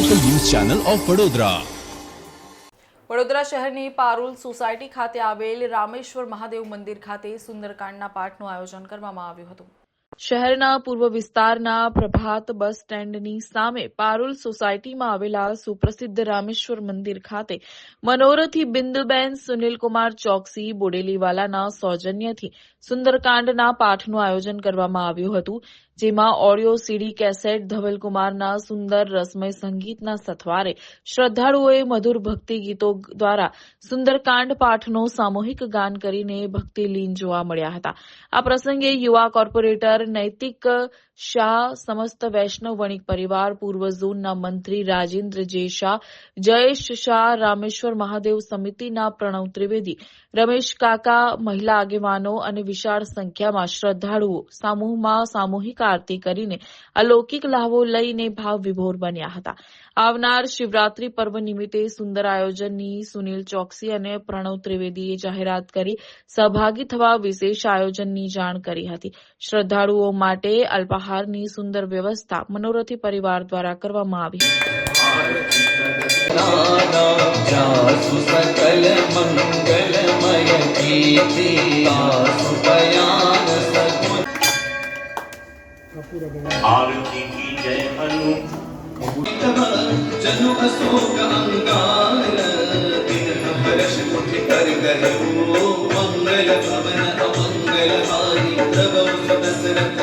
Channel of Vadodara Vadodara શહેરની Parul society ખાતે આવેલ રામેશ્વર મહાદેવ મંદિર ખાતે સુંદરકાંડના પાઠનું આયોજન કરવામાં આવ્યું હતું. શહેરના પૂર્વ વિસ્તારના પ્રભાત બસ સ્ટેન્ડની સામે પારુલ સોસાયટીમાં આવેલા સુપ્રસિદ્ધ રામેશ્વર મંદિર ખાતે મનોરથી બિંદુબેન સુનિલકુમાર ચોકસી બોડેલીવાલાના સૌજન્યથી સુંદરકાંડના પાઠનું આયોજન કરવામાં આવ્યું હતું, જેમાં ઓડિયો, સીડી, કેસેટ, ધવલકુમારના સુંદર રસમય સંગીતના સથવારે શ્રદ્ધાળુઓએ મધુર ભક્તિ ગીતો દ્વારા સુંદરકાંડ પાઠનો સામૂહિક ગાન કરીને ભક્તિલીન જોવા મળ્યા હતા. આ પ્રસંગે યુવા કોર્પોરેટર નૈતિક, શાહ સમસ્ત વૈષ્ણવ વણિક પરિવાર, પૂર્વ ઝોનના મંત્રી રાજેન્દ્ર જે શાહ જયેશ શાહ, રામેશ્વર મહાદેવ સમિતિના પ્રણવ ત્રિવેદી, રમેશ કાકા, મહિલા આગેવાનો અને વિશાળ સંખ્યામાં શ્રદ્ધાળુઓ સમૂહમાં સામૂહિક આરતી કરીને અલૌકિક લાભો લઈને ભાવ વિભોર બન્યા હતા. આવનાર શિવરાત્રી પર્વ નિમિત્તે સુંદર આયોજનની સુનિલ ચોકસી અને પ્રણવ ત્રિવેદીએ જાહેરાત કરી સહભાગી થવા વિશેષ આયોજનની જાણ કરી હતી. શ્રદ્ધાળુઓ માટે અલ્પાહારની સુંદર વ્યવસ્થા મનોરથી પરિવાર દ્વારા કરવામાં આવી હતી जासु सकल मङ्गलमय कीर्ति तासु बयान सगुण आरती की जय अनु जनु अशोक अंगार दिन बरस उठ कर गयो मंगल भवन अमंगल हारी प्रभु Thank you.